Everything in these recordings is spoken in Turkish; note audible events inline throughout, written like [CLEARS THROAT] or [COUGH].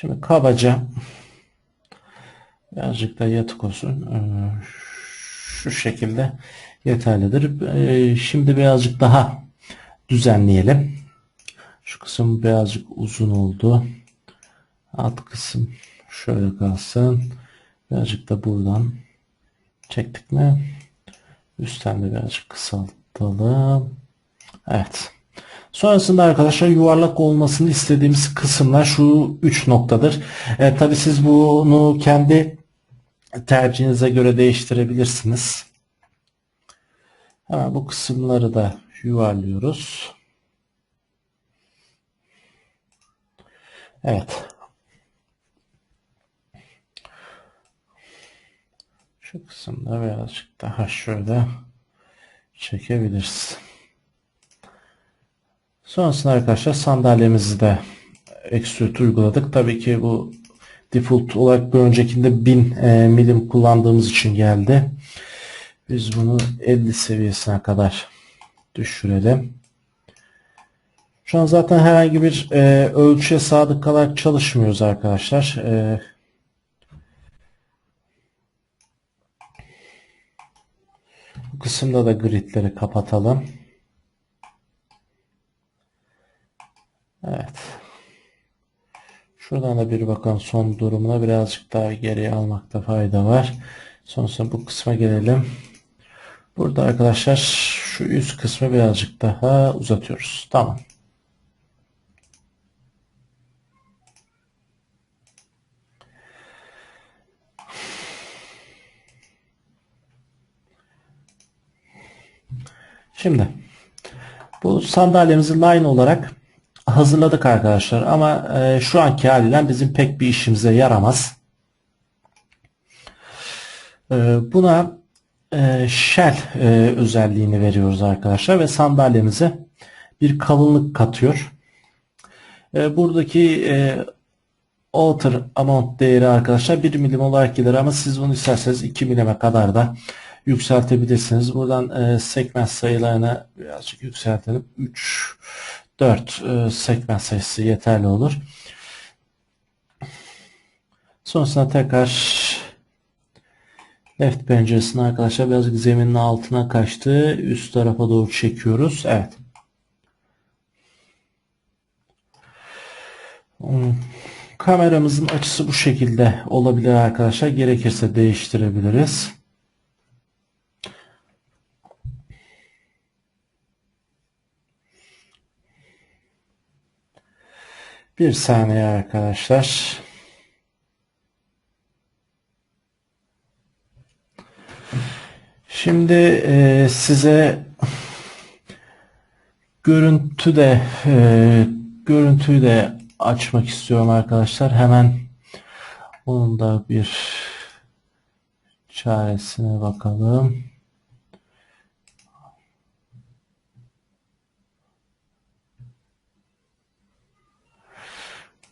Şimdi kabaca birazcık da yatık olsun. Ee, Şu şekilde yeterlidir. Ee, Şimdi birazcık daha düzenleyelim. Şu kısım birazcık uzun oldu. Alt kısım şöyle kalsın. Birazcık da buradan çektik mi? Üstten de birazcık kısaltalım. Evet. Sonrasında arkadaşlar yuvarlak olmasını istediğimiz kısımlar şu 3 noktadır. E, Tabi siz bunu kendi tercihinize göre değiştirebilirsiniz. Hemen bu kısımları da yuvarlıyoruz. Evet. Şu kısımda birazcık daha şöyle çekebiliriz. Sonrasında arkadaşlar sandalyemizi de extrude uyguladık. Tabii ki bu default olarak bir öncekinde 1000 e, milim kullandığımız için geldi. Biz bunu 50 seviyesine kadar düşürelim. Şu an zaten herhangi bir e, ölçüye sadık kalarak çalışmıyoruz arkadaşlar. E, bu kısımda da gridleri kapatalım. Evet. Şuradan da bir bakalım son durumuna birazcık daha geriye almakta fayda var. Sonrasında bu kısma gelelim. Burada arkadaşlar şu üst kısmı birazcık daha uzatıyoruz. Tamam. Şimdi bu sandalyemizi line olarak hazırladık arkadaşlar ama e, şu anki haliyle bizim pek bir işimize yaramaz. E, buna e, shell e, özelliğini veriyoruz arkadaşlar ve sandalyemize bir kalınlık katıyor. E, buradaki e, outer amount değeri arkadaşlar 1 milim olarak gelir ama siz bunu isterseniz 2 milime kadar da yükseltebilirsiniz. Buradan e, segment sayılarını birazcık yükseltelim. 3 4 e, sayısı yeterli olur. Sonrasında tekrar left penceresini arkadaşlar birazcık zeminin altına kaçtı. Üst tarafa doğru çekiyoruz. Evet. Hmm. Kameramızın açısı bu şekilde olabilir arkadaşlar. Gerekirse değiştirebiliriz. Bir saniye arkadaşlar. Şimdi e, size görüntü de e, görüntüyü de açmak istiyorum arkadaşlar. Hemen onun da bir çaresine bakalım.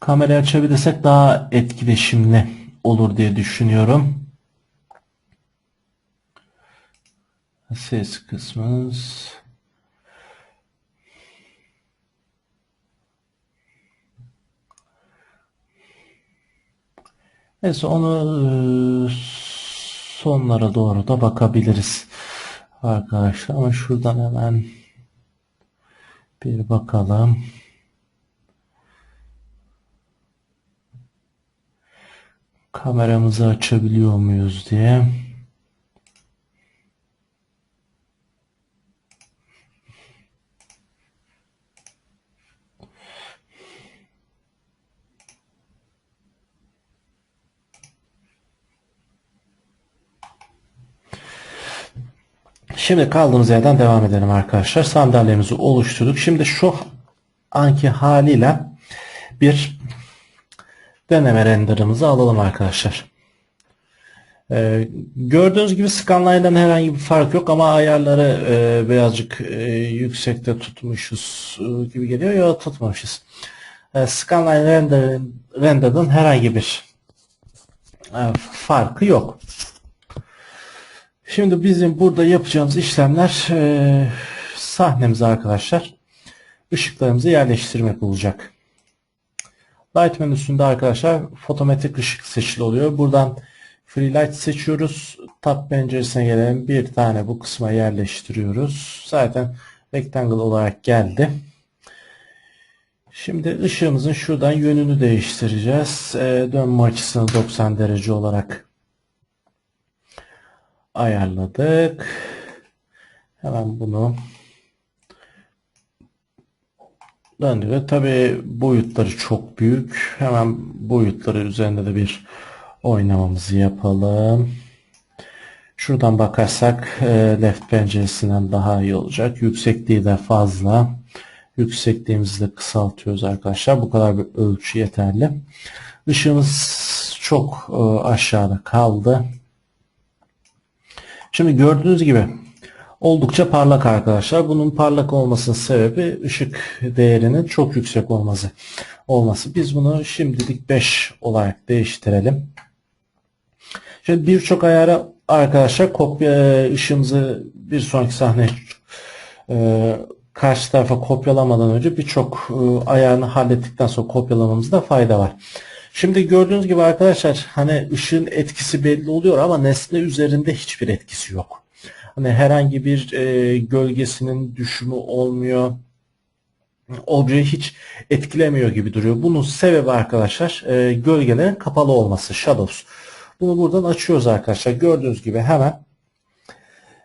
Kamerayı açabilirsek daha etkileşimli olur diye düşünüyorum. Ses kısmımız Neyse onu e, sonlara doğru da bakabiliriz arkadaşlar ama şuradan hemen bir bakalım. Kameramızı açabiliyor muyuz diye. Şimdi kaldığımız yerden devam edelim arkadaşlar. Sandalyemizi oluşturduk. Şimdi şu anki haliyle bir deneme renderımızı alalım arkadaşlar. Ee, gördüğünüz gibi scanline'dan herhangi bir fark yok ama ayarları e, birazcık e, yüksekte tutmuşuz e, gibi geliyor ya tutmamışız. E, scanline render, render'dan herhangi bir e, farkı yok. Şimdi bizim burada yapacağımız işlemler e, sahnemize arkadaşlar ışıklarımızı yerleştirmek olacak. Light menüsünde arkadaşlar fotometrik ışık seçili oluyor. Buradan Free Light seçiyoruz. Tab penceresine gelen bir tane bu kısma yerleştiriyoruz. Zaten rectangle olarak geldi. Şimdi ışığımızın şuradan yönünü değiştireceğiz. E, dönme açısını 90 derece olarak ayarladık. Hemen bunu döndürüyor. Tabi boyutları çok büyük. Hemen boyutları üzerinde de bir oynamamızı yapalım. Şuradan bakarsak e, left penceresinden daha iyi olacak. Yüksekliği de fazla. Yüksekliğimizi de kısaltıyoruz arkadaşlar. Bu kadar bir ölçü yeterli. Işığımız çok e, aşağıda kaldı. Şimdi gördüğünüz gibi oldukça parlak arkadaşlar. Bunun parlak olmasının sebebi ışık değerinin çok yüksek olması. olması. Biz bunu şimdilik 5 olarak değiştirelim. Şimdi birçok ayara arkadaşlar kopya ışığımızı bir sonraki sahne e, karşı tarafa kopyalamadan önce birçok e, ayarını hallettikten sonra kopyalamamızda fayda var. Şimdi gördüğünüz gibi arkadaşlar hani ışığın etkisi belli oluyor ama nesne üzerinde hiçbir etkisi yok. Hani herhangi bir e, gölgesinin düşümü olmuyor. Objeyi hiç etkilemiyor gibi duruyor. Bunun sebebi arkadaşlar e, gölgelerin kapalı olması. Shadows. Bunu buradan açıyoruz arkadaşlar. Gördüğünüz gibi hemen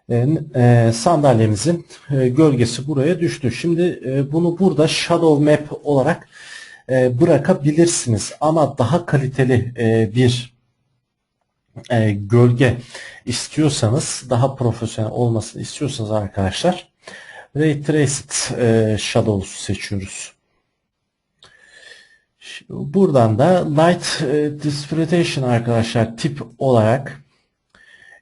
e, e, sandalyemizin e, gölgesi buraya düştü. Şimdi e, bunu burada Shadow Map olarak e, bırakabilirsiniz. Ama daha kaliteli e, bir e, gölge istiyorsanız, daha profesyonel olmasını istiyorsanız arkadaşlar Ray Traced e, Shadows seçiyoruz. Buradan da Light e, Dispersion arkadaşlar tip olarak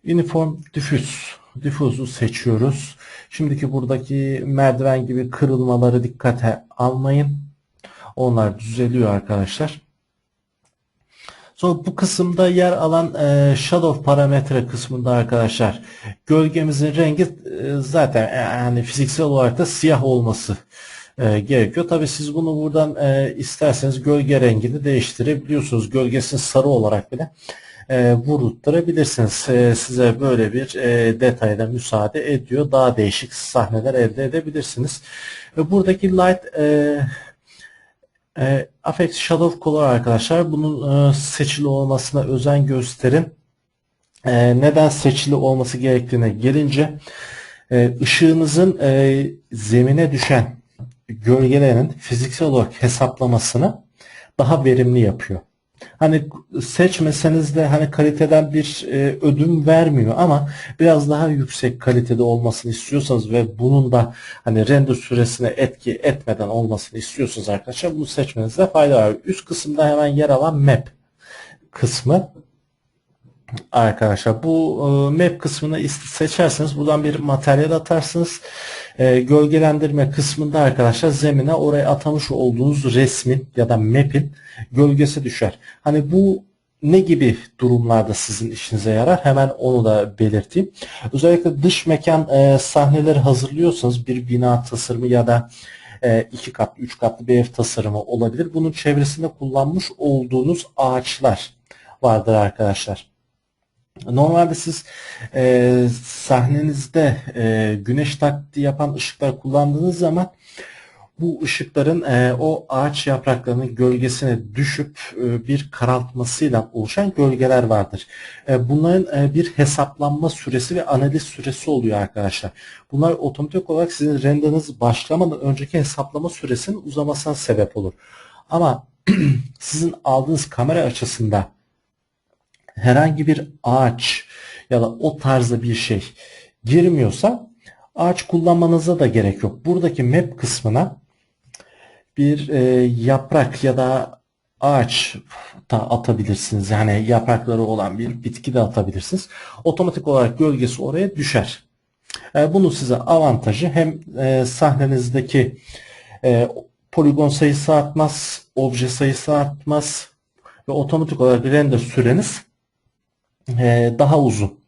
Uniform Diffuse Diffuse'u seçiyoruz. Şimdiki buradaki merdiven gibi kırılmaları dikkate almayın. Onlar düzeliyor arkadaşlar. Sonra bu kısımda yer alan e, shadow parametre kısmında arkadaşlar gölgemizin rengi e, zaten yani fiziksel olarak da siyah olması e, gerekiyor. Tabi siz bunu buradan e, isterseniz gölge rengini değiştirebiliyorsunuz. Gölgesini sarı olarak bile e, vurdurabilirsiniz. E, size böyle bir e, detayda müsaade ediyor. Daha değişik sahneler elde edebilirsiniz. Ve buradaki light e, e, Affect Shadow Color arkadaşlar bunun e, seçili olmasına özen gösterin. E, neden seçili olması gerektiğine gelince e, ışığınızın e, zemine düşen gölgelerin fiziksel olarak hesaplamasını daha verimli yapıyor. Hani seçmeseniz de hani kaliteden bir e, ödün vermiyor ama biraz daha yüksek kalitede olmasını istiyorsanız ve bunun da hani render süresine etki etmeden olmasını istiyorsanız arkadaşlar bunu seçmenizde fayda var. Üst kısımda hemen yer alan map kısmı arkadaşlar bu e, map kısmını seçerseniz buradan bir materyal atarsınız. E, gölgelendirme kısmında arkadaşlar zemine oraya atamış olduğunuz resmin ya da map'in gölgesi düşer. Hani bu ne gibi durumlarda sizin işinize yarar? Hemen onu da belirteyim. Özellikle dış mekan e, sahneleri hazırlıyorsanız bir bina tasarımı ya da e, iki katlı, üç katlı bir ev tasarımı olabilir. Bunun çevresinde kullanmış olduğunuz ağaçlar vardır arkadaşlar. Normalde siz e, sahnenizde e, güneş taklidi yapan ışıklar kullandığınız zaman bu ışıkların e, o ağaç yapraklarının gölgesine düşüp e, bir karartmasıyla oluşan gölgeler vardır. E, bunların e, bir hesaplanma süresi ve analiz süresi oluyor arkadaşlar. Bunlar otomatik olarak sizin renderiniz başlamadan önceki hesaplama süresinin uzamasına sebep olur. Ama [CLEARS THROAT] sizin aldığınız kamera açısında herhangi bir ağaç ya da o tarzda bir şey girmiyorsa ağaç kullanmanıza da gerek yok. Buradaki map kısmına bir e, yaprak ya da ağaç da atabilirsiniz. Yani yaprakları olan bir bitki de atabilirsiniz. Otomatik olarak gölgesi oraya düşer. E, bunun size avantajı hem e, sahnenizdeki e, poligon sayısı artmaz, obje sayısı artmaz ve otomatik olarak render süreniz e, daha uzun.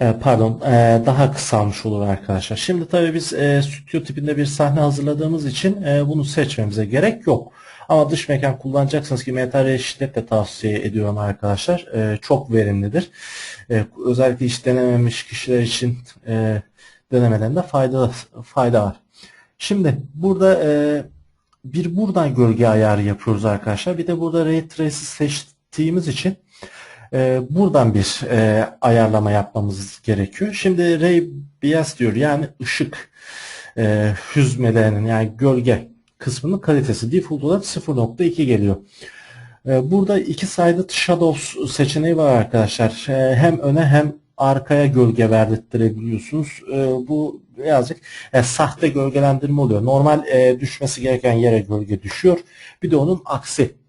E, pardon e, daha kısalmış olur arkadaşlar. Şimdi tabii biz e, stüdyo tipinde bir sahne hazırladığımız için e, bunu seçmemize gerek yok. Ama dış mekan kullanacaksınız ki MetaRay şiddetle tavsiye ediyorum arkadaşlar. Çok verimlidir. Özellikle hiç denememiş kişiler için e, denemelerinde fayda fayda var. Şimdi burada bir buradan gölge ayarı yapıyoruz arkadaşlar. Bir de burada Ray Trace'i seçtiğimiz için e, buradan bir e, ayarlama yapmamız gerekiyor. Şimdi Ray Bias diyor yani ışık e, hüzmelerinin yani gölge kısmının kalitesi default olarak 0.2 geliyor. E, burada iki sided shadows seçeneği var arkadaşlar. E, hem öne hem arkaya gölge verdirtebiliyorsunuz. E, bu birazcık e, sahte gölgelendirme oluyor. Normal e, düşmesi gereken yere gölge düşüyor. Bir de onun aksi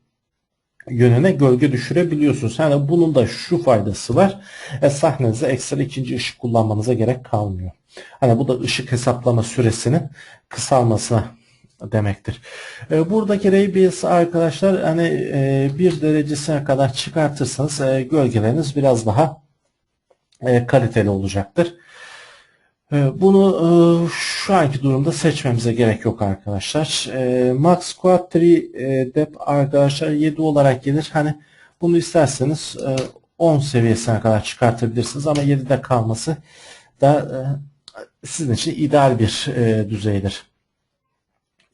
yönüne gölge düşürebiliyorsunuz. Yani bunun da şu faydası var. E, sahnenize ekstra ikinci ışık kullanmanıza gerek kalmıyor. Hani bu da ışık hesaplama süresinin kısalmasına demektir. E, buradaki radius arkadaşlar hani e, bir derecesine kadar çıkartırsanız e, gölgeleriniz biraz daha e, kaliteli olacaktır. E, bunu e, şu anki durumda seçmemize gerek yok arkadaşlar. E, Max 3 e, Depth arkadaşlar 7 olarak gelir. Hani bunu isterseniz e, 10 seviyesine kadar çıkartabilirsiniz ama 7'de kalması da e, sizin için ideal bir e, düzeydir.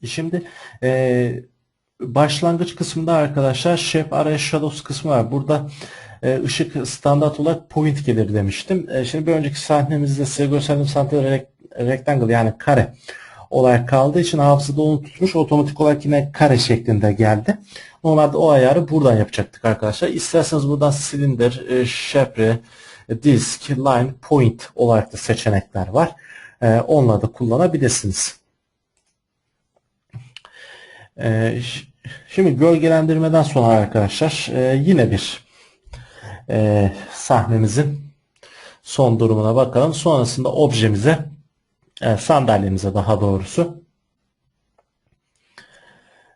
Şimdi e, başlangıç kısmında arkadaşlar Shape Array Shadows kısmı var. Burada e, ışık standart olarak point gelir demiştim. E, şimdi bir önceki sahnemizde size gösterdiğim sahne rectangle yani kare olarak kaldığı için hafızada onu tutmuş. Otomatik olarak yine kare şeklinde geldi. Normalde o ayarı buradan yapacaktık arkadaşlar. İsterseniz buradan silindir, e, shape, disk, line, point olarak da seçenekler var. E, onları da kullanabilirsiniz. E, şimdi gölgelendirmeden sonra arkadaşlar e, yine bir e, sahnemizin son durumuna bakalım. Sonrasında objemize e, sandalyemize daha doğrusu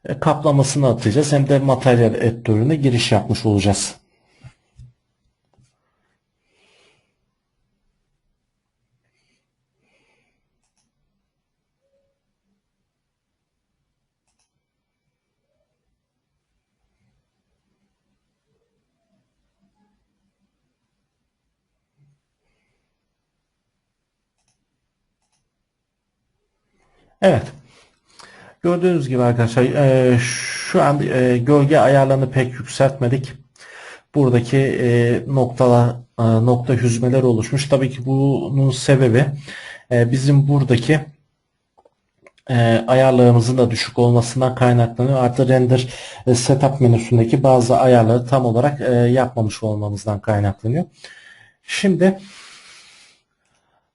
e, kaplamasını atacağız. Hem de materyal editörüne giriş yapmış olacağız. Evet. Gördüğünüz gibi arkadaşlar e, şu an e, gölge ayarlarını pek yükseltmedik. Buradaki e, noktalar, e, nokta hüzmeler oluşmuş. Tabii ki bunun sebebi e, bizim buradaki e, ayarlarımızın da düşük olmasından kaynaklanıyor. Artı render e, setup menüsündeki bazı ayarları tam olarak e, yapmamış olmamızdan kaynaklanıyor. Şimdi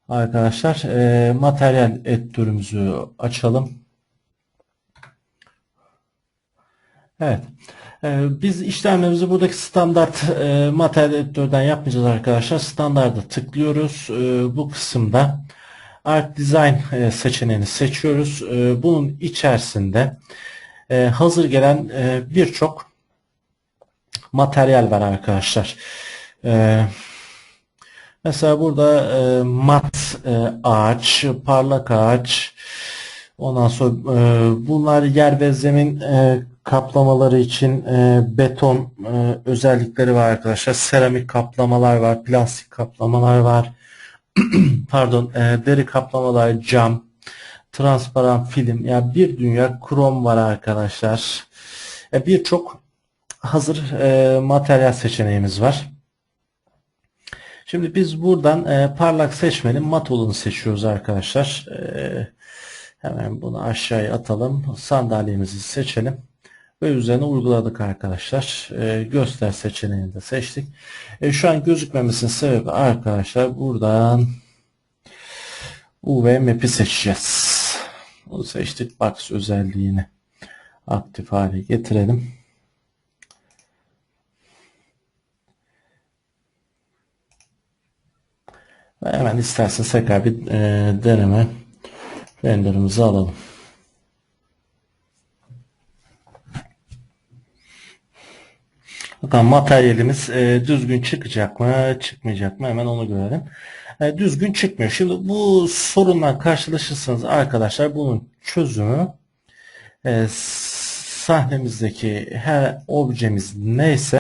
Arkadaşlar e, materyal editörümüzü açalım. Evet. E, biz işlemlerimizi buradaki standart e, materyal editörden yapmayacağız arkadaşlar. Standarda tıklıyoruz. E, bu kısımda Art Design e, seçeneğini seçiyoruz. E, bunun içerisinde e, hazır gelen e, birçok materyal var arkadaşlar. E, Mesela burada e, mat e, ağaç, parlak ağaç, ondan sonra e, bunlar yer ve zemin e, kaplamaları için e, beton e, özellikleri var arkadaşlar. Seramik kaplamalar var, plastik kaplamalar var. [CLEARS THROAT] Pardon, e, deri kaplamalar, cam, transparan film. Yani bir dünya krom var arkadaşlar. E, Birçok hazır e, materyal seçeneğimiz var. Şimdi biz buradan e, parlak seçmenin mat olanı seçiyoruz arkadaşlar. E, hemen bunu aşağıya atalım. Sandalyemizi seçelim. Ve üzerine uyguladık arkadaşlar. E, göster seçeneğini de seçtik. E, şu an gözükmemesinin sebebi arkadaşlar buradan UV map'i seçeceğiz. Bunu seçtik. Box özelliğini aktif hale getirelim. Hemen isterseniz tekrar bir e, deneme renderimizi alalım. Bakın materyalimiz e, düzgün çıkacak mı, çıkmayacak mı hemen onu görelim. E, düzgün çıkmıyor. Şimdi bu sorunla karşılaşırsanız arkadaşlar bunun çözümü e, sahnemizdeki her objemiz neyse